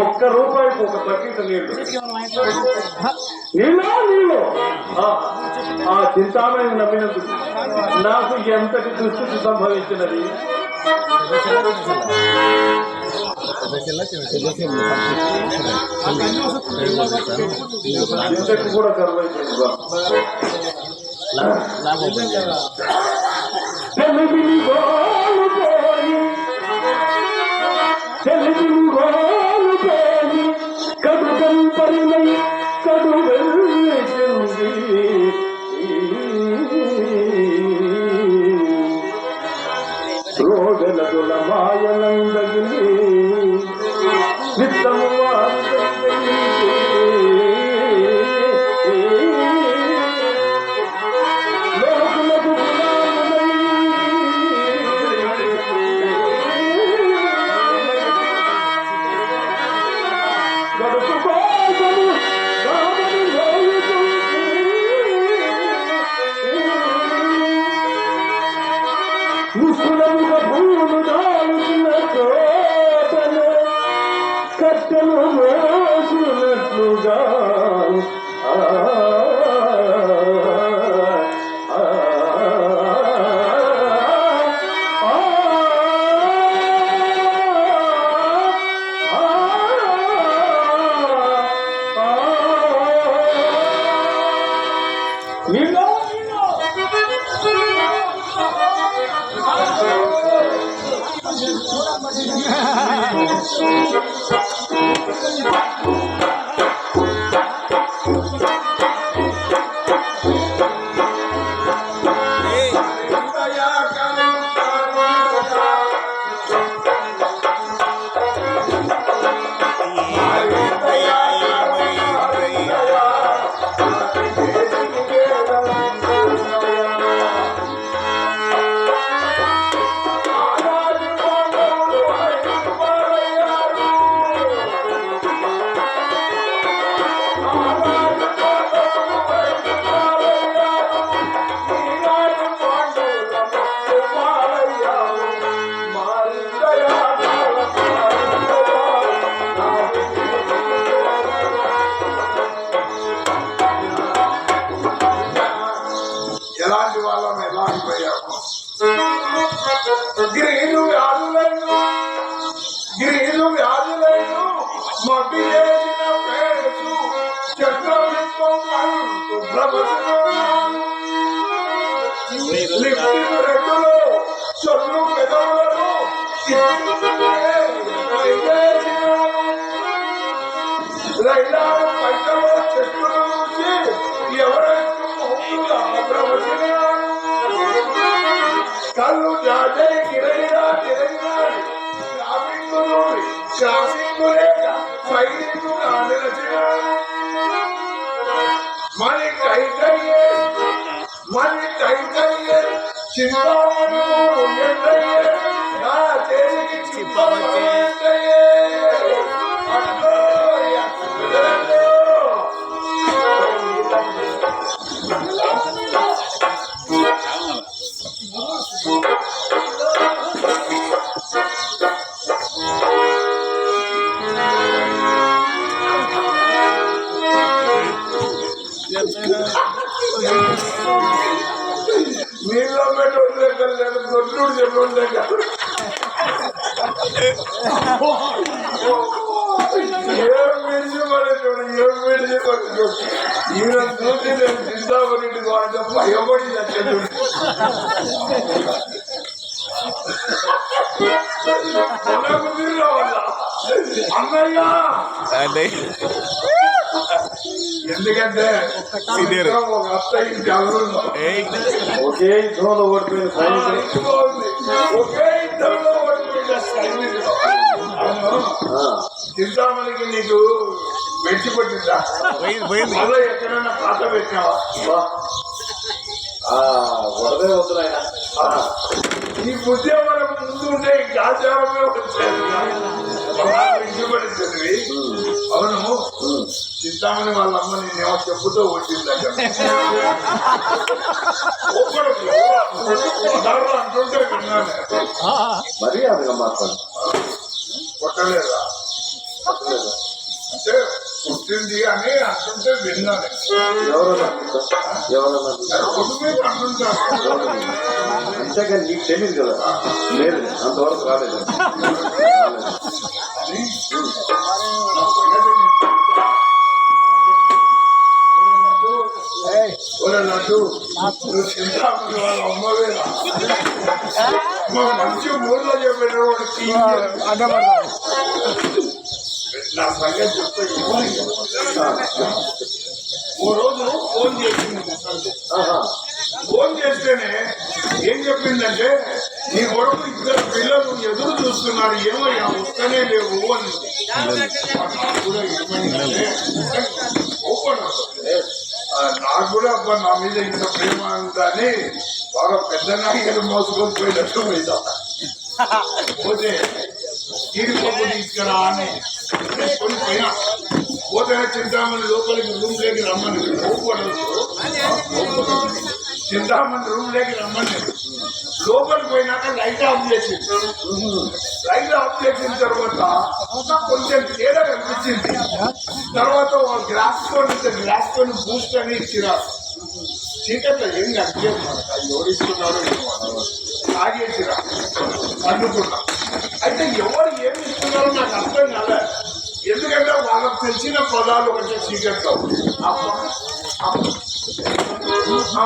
ఒక్క రూపాయికి ఒక బకెట్ నీళ్ళు. నీళ్ళు? ఆ, చింతామణి నమ్మినందుకు నాకు ఎంతటి దుస్థితి సంభవించినది? ఇంతటి కూడా కరువైపోయింది కడు 无私的 Thank you. కళ్ళు జాజై గిరైనా గిరైనా క్రాసింగులు క్రాసింగు లేక ఫైరింగుగా కైకయ్యే చింతామణి చూసి నేను చింతామణి వాళ్ళ భయపడి వల్ల అన్నయ్య ఎందుకంటే ఒక అత్త ఇంటి అల్లున్నాం ఒకే యుద్ధంలో ఓడిపోయిన సైనికుడు. ఒకే చింతామణికి నీకు మెచ్చి పట్టిందా ఎక్కడైనా పాత వరదే వద్దునాయన ఈ ఉద్యోగం ముందు ఉంటే ఈ ఆచారమే వచ్చేది అవును. చింతామణి వాళ్ళ అమ్మ నేనేమో చెప్పుతో అంటుంటే విన్నాను. మరీ అదిగా మాట్లాడు. కొట్టలేదా? అంటే పుట్టింది అని అంటుంటే విన్నాను ఎవరన్నా నీకు తెలియదు కదా లేదు అంతవరకు రాలేదు అమ్మవేరా మంచి ఊళ్ళో చెప్పిన వాడు సంగతి చెప్తే ఎవరికి ఓ రోజు ఫోన్ చేసింది ముసలిది. ఆహా. ఫోన్ చేస్తేనే ఏం చెప్పిందంటే నీ కొడుకు ఇద్దరు పిల్లలు ఎదురు చూస్తున్నారు ఏమయ్యా వస్తనే లేవు అని నాకు కూడా ఏమైందంటే ఓపెన్ అవుతుంది. ఆ, నాకు కూడా అబ్బా నా మీద ఇంత ప్రేమ ఉందని బాగా పెద్ద నాయకులు మోసుకొని పోయినట్టు పోయిదా పోతే తీరిపప్పు తీసుకురా అని తీసుకొని పోయినా పోతే చింతామణి లోపలికి రూమ్ లేకి రమ్మని చింతామణి రూమ్ లేకి రమ్మని లోపలికి పోయినాక లైట్ ఆఫ్ చేసి లైట్ ఆఫ్ చేసిన తర్వాత కొంచెం తేడా కనిపించింది తర్వాత గ్లాస్ కొని గ్లాస్ కొని బూస్ట్ అని ఇచ్చినారు చీకట్లో ఏం కనిపించదు మనకు తాగేసిరా అనుకున్నా అయితే ఎవరు ఏమి ఇస్తున్నారో నాకు అర్థం కాలేదు ఎందుకంటే వాళ్ళకి తెలిసిన పదాలు ఒకటి చీకట్లో. అమ్మ, అమ్మ. ఆ,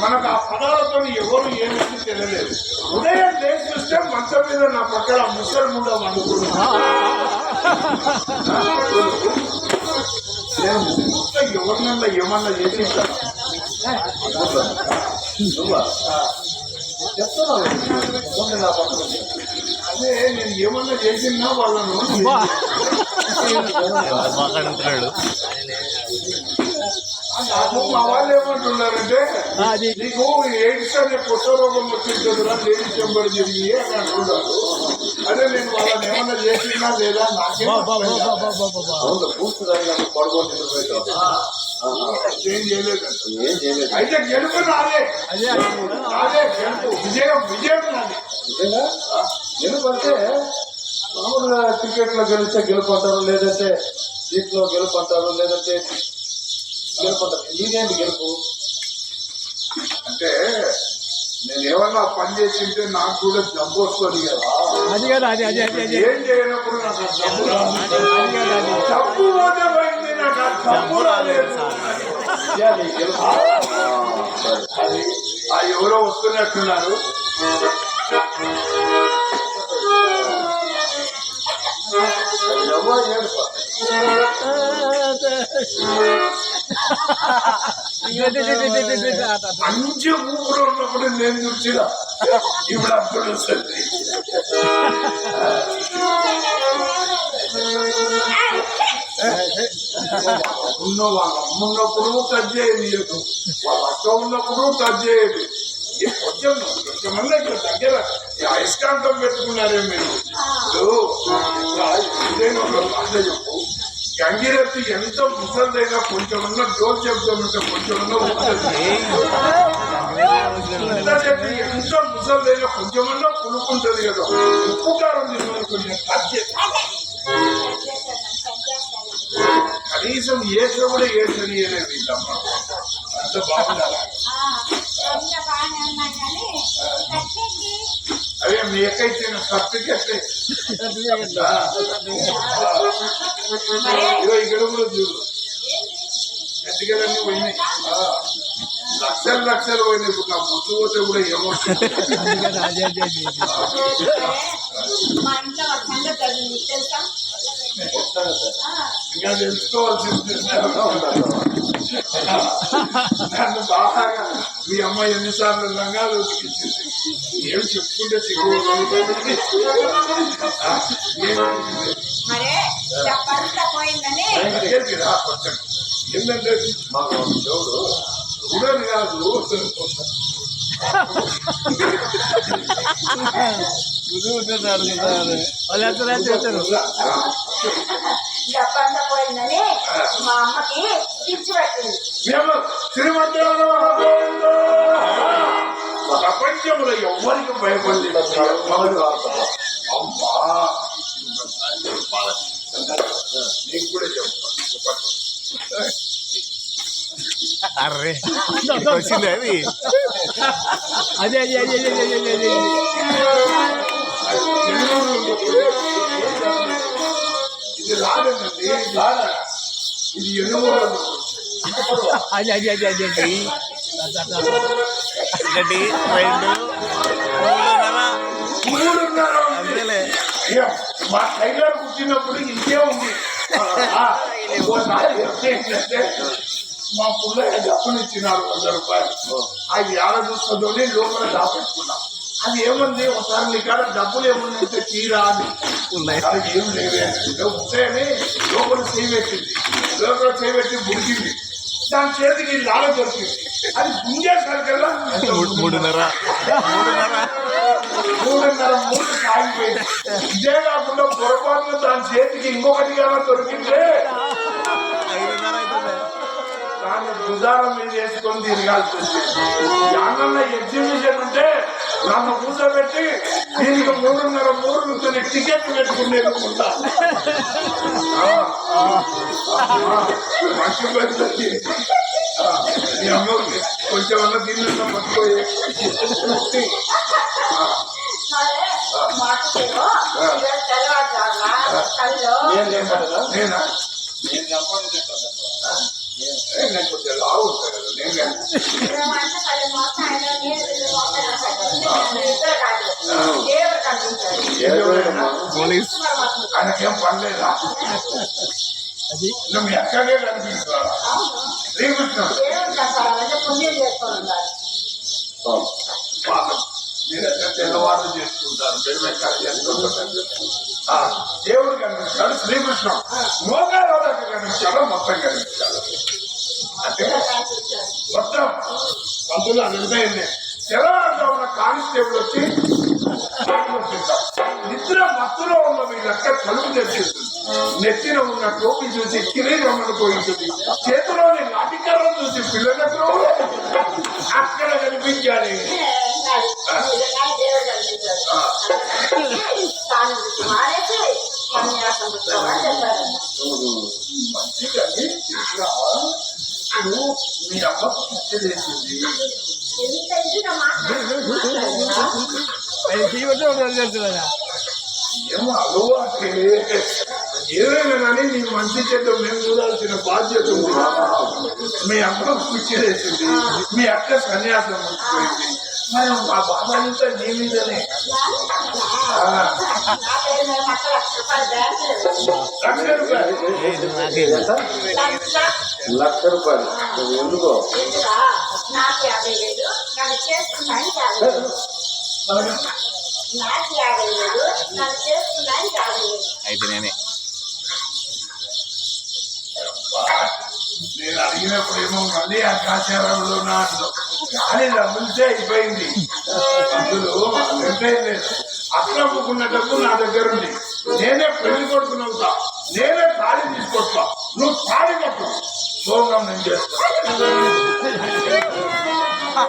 మనకు ఆ పదాలతో ఎవరు ఏమిటి తెలియలేదు. ఉదయం లేచి చూస్తే మంచం మీద నా పక్కన ముసలి ముండ అనుకున్నా ఎవరినన్నా ఏమన్నా చేసేసాను నువ్వా చెప్తున్నావు? ముందు నా పక్కన ఉంది. అదే నేను ఏమన్నా చేసినా వాళ్ళను నాకు మా వాళ్ళు ఏమంటున్నారంటే నీకు ఎయిడ్స్ అనే కొత్త రోగం వచ్చింది కదరా లేడీస్ నెంబర్ జరిగి అని అంటున్నారు. అదే నేను వాళ్ళని ఏమన్నా చేసినా లేదా. ఏం చేయలేదు. అయితే గెలుపు నాదే. నాదే గెలుపు. విజయం నాది. మామూలుగా క్రికెట్లో గెలిస్తే గెలుపు అంటారు లేదంటే దీంట్లో గెలుపు అంటారు లేదంటే గెలుపు అంటారు. నీదేంటి గెలుపు? అంటే నేను ఏమన్నా పని చేసింటే నాకు కూడా జబ్బు వస్తుంది కదా. అది కదా అది అది అది అది. ఏం చేయనప్పుడు నాకు జబ్బు. జబ్బు పోతే పోయింది జబ్బు రాలేదు. అది ఎవరో వస్తున్నట్టున్నారు. ఎవరు ఏడుపా? మంచి ఊపిరి ఉన్నప్పుడు నేను చూసినా. ఇప్పుడు అప్పుడు వస్తుంది అమ్మ ఉన్నప్పుడు టచ్ చేయండి వాళ్ళ అక్క ఉన్నప్పుడు టచ్ చేయండి. కొంచెం కొంచెం దగ్గర. అయస్కాంతం పెట్టుకున్నారే మీరు? ఏదైనా ఒక మాట చెప్పు. గంగిరెత్తి ఎంత ముసలిదైనా కొంచెమన్నా జోల్ చెప్తామంటే కొంచెమన్నా ఉంటుంది ఎంత ముసలిదైనా కొంచెమన్నా పులుకుంటది కదా. ఉప్పు కారం తీసుకొని కొంచెం కనీసం ఏస కూడా ఏసని అనేది అంత బాగుండాలి అదే మీ ఎక్కైతే సర్టిఫికెట్ ఇక్కడ కూడా చూడు. ఎట్టుకెళ్ళన్నీ పోయినాయి. లక్షలు లక్షలు పోయినాయి. ఇప్పుడు నా బుద్ధి పోతే కూడా ఏమవుతుంది అది అది అది మా ఇంట్లో ఒక సంగతి అది మీకు తెలుసా? ఇంకా తెలుసుకోవాల్సింది నన్ను బాగా మీ అమ్మాయి ఎన్నిసార్లు రంగాలు ఉతికించింది. ఏం చెప్పుకుంటే ఏంటంటే మాకు దేవుడు చూడని కాదు వాళ్ళు ఎంత రేట్ చేస్తారు చెప్పంతా పోయిందని మా అమ్మకి పిచ్చి పట్టింది. ప్రపంచంలో ఎవ్వరికి భయపడలేదు మొదటి వార్త అమ్మ నీకు కూడా చెప్తాను చెప్పండి అర్రే వచ్చింది అది అదే అదే అదే అదే అదే అదే అదే ఇది రాలేదండి ఇది ఎన్నో అదే అదే అదే అదే అదే ఒకటి రెండు మూడున్నర. మూడున్నర. అంతేలే మా టైలర్ కూర్చున్నప్పుడు ఇంకే ఉంది. మా పుల్లయ్య డబ్బులు ఇచ్చినారు వంద రూపాయలు. అది ఆడ చూస్తుందని లోపల దాపెట్టుకున్నాం. అది ఏముంది? ఒకసారి నీ కాడ డబ్బులు ఏముందంటే తీరా అని. ఉన్నాయి అది ఏం లేవే అంటే ఉంటాయని లోపల చేయబెట్టింది లోపల చేయబెట్టి బుడికింది దాని చేతికి లాల దొరికింది అది మూడు- మూడున్నర. మూడు సాగిపోయింది ఇదే కాకుండా పొరపాటున దాని చేతికి ఇంకొకటి కానీ దొరికిందే. దాన్ని భుజాల మీద వేసుకొని తిరగాల్సి వచ్చింది ఎగ్జిబిషన్ ఉంటే నన్ను కూర్చోబెట్టి దీనికి మూడున్నర మూడు నుంచి టికెట్ పెట్టుకునేది ఉంటా. మంచి పెద్దది కొంచెం ఈరోజు తెల్లవారుజామున కళ్ళు నేను? చెప్పాను నేనా నేను చెప్పాను చెప్పాను కానీ. పోలీస్ ఆయనకేం పనిలేదా అది మీ అక్కడే కనిపిస్తారా దేవుడు తెల్లవారు చేసుకుంటారు. దేవుడు కనిపించాడు శ్రీకృష్ణ మోగాలు కనిపించాడు మొత్తం కనిపించాడు. అంటే మొత్తం పంతులు అదంతా ఉన్న కానిస్టేబుల్ వచ్చి నిద్ర మత్తులో ఉన్న మీ లెక్క కలుపు తెచ్చింది నెత్తిన ఉన్న టోపీ చూసి కిరీటమ్మను పోయింటుంది చేతిలోని లాఠీకర్రం చూసి పిల్లలకు అక్కడ కనిపించాలి. ఉన్నాడు. నిజంగా దేవుడు కనిపించాడు. తాను వృత్తి మానేసి సన్యాసం పుచ్చుకోమని చెప్పారు. మంచిగా ఇక్కడ ఇప్పుడు మీ అమ్మకు పిచ్చేసింది ఎంత ఇదిగా మాట్లాడుతున్నాడు. అది తీయవద్దు తెలుస్తుందా ఏమో అలవాటే ఏదైనా కానీ నీ మంచి చెడ్డ మేము చూడాల్సిన బాధ్యత ఉంది మీ అమ్మ పిచ్చి వేసింది మీ అక్క సన్యాసం వచ్చిపోయింది మరి మా బాబా ఇంత నీ మీదనే ఆ, నా పేరు మీద మొత్తం లక్ష రూపాయలు బ్యాంకు లేదు. లక్ష రూపాయలు ఏది నాకే లక్ష లక్ష రూపాయలు నువ్వు ఎందుకో ఎందుకా? నాకు యాభై వేలు నన్ను చేసుకున్నాను యాభై వేలు నాకు యాభై వేలు నన్ను చేసుకున్నాను యాభై వేలు అయితే నేనే నేను అడిగినప్పుడు ఏమో మళ్ళీ ఆకాశారంలో నాడు కానీ ముందే అయిపోయింది. అందులో అదంటే లేదు. అమ్ముకున్న డబ్బు నా దగ్గర ఉంది. నేనే పెళ్ళి కొడుకునవుతా నేనే తాళి తీసుకొస్తా. నువ్వు తాళి కట్టు. సోమం నేను చేస్తా. మా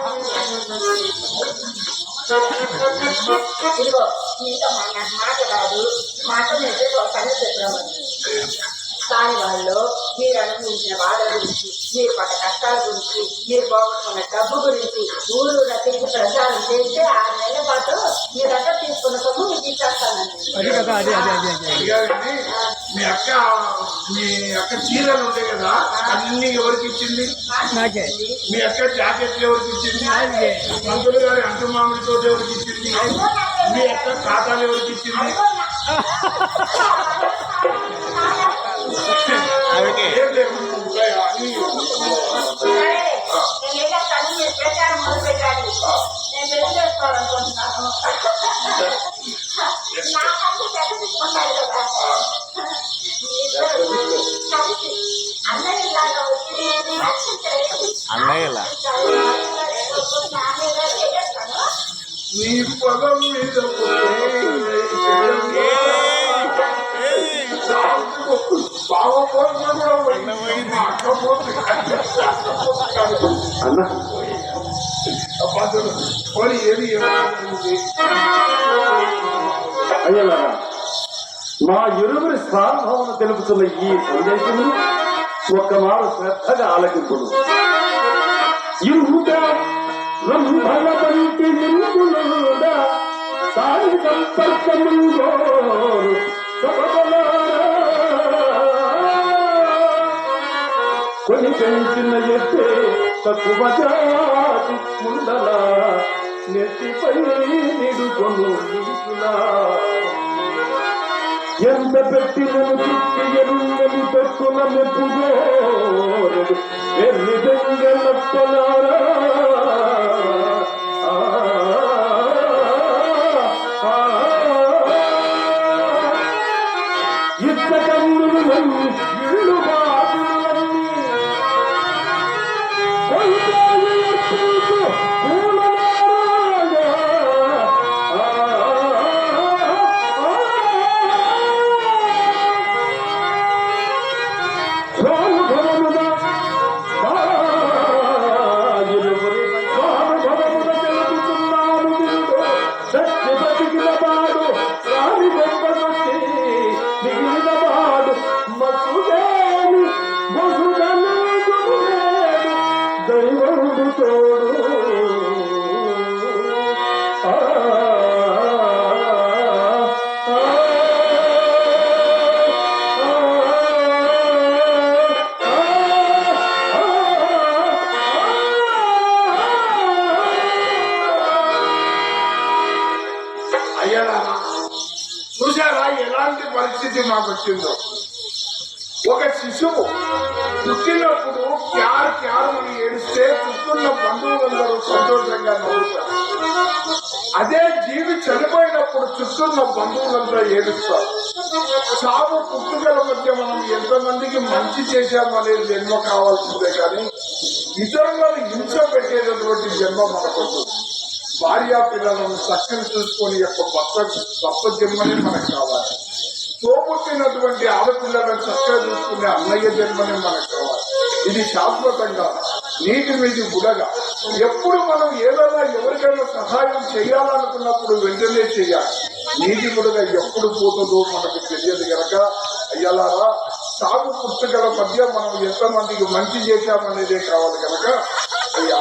మాట కాదు. మాట మీద సంగతి చెప్పామని కాని వాళ్ళు మీరు అనుభవించిన బాధ గురించి మీరు పడ్డ కష్టాల గురించి మీరు పోగొట్టుకున్న డబ్బు గురించి ఊరు తిరిగి ప్రచారం చేస్తే ఆరు నెలల పాటు మీ దగ్గర తీసుకున్న సొమ్ము మీకు ఇచ్చేస్తానండి. అది కదా అదే అదే అదే అదే. అడిగారండి మీ అక్క మీ అక్క చీరలు ఉంటాయి కదా అన్ని ఎవరికి ఇచ్చింది? నాకే. మీ అక్క జాకెట్లు ఎవరికి ఇచ్చింది. మంత్రులు గారి అంటు మామిడి తోట ఎవరికి ఇచ్చింది? మీ అక్క ఖాతాలు ఎవరికి ఇచ్చింది? అన్నయ్యలా? నీ పొలం మీద అన్న అబ్బాదులు అయ్యలారా మా ఇరువురి స్వాభావన తెలుపుతున్న ఈ సందేశము ఒక్క మారు శ్రద్ధగా ఆలకింపుడు ఇరువుగా కొని పెంచిన ఎత్తే తక్కువ జాతి ముందల నెత్తిపై నిడుకొను ఎంత పెట్టినను చుట్టి ఎరుంగని పెట్టున మెప్పుగోరడు. ఎన్ని దొంగలప్పలారా ఆ, yeah బంధువులందరూ ఏడుస్తారు సాగు పుట్టుకల మధ్య మనం ఎంతమందికి మంచి చేశామనేది జన్మ కావాల్సిందే కానీ ఇతరులను హింస పెట్టేటటువంటి జన్మ మనకు భార్యా పిల్లలను చక్కని చూసుకొని యొక్క భర్త భర్త జన్మనే మనకు కావాలి. తోపుట్టినటువంటి ఆడపిల్లలను చక్కగా చూసుకునే అన్నయ్య జన్మనే మనకు కావాలి. ఇది శాశ్వతంగా నీటి మీది బుడగ ఎప్పుడు మనం ఏదైనా ఎవరికైనా సహాయం చేయాలనుకున్నప్పుడు వెంటనే చేయాలి. నీటి బుడగ ఎప్పుడు పోతుందో మనకు తెలియదు కనుక అయ్యలారా సాగు పుస్తకాల మధ్య మనం ఎంతమందికి మంచి చేశామనేదే కావాలి కనుక అయ్యా.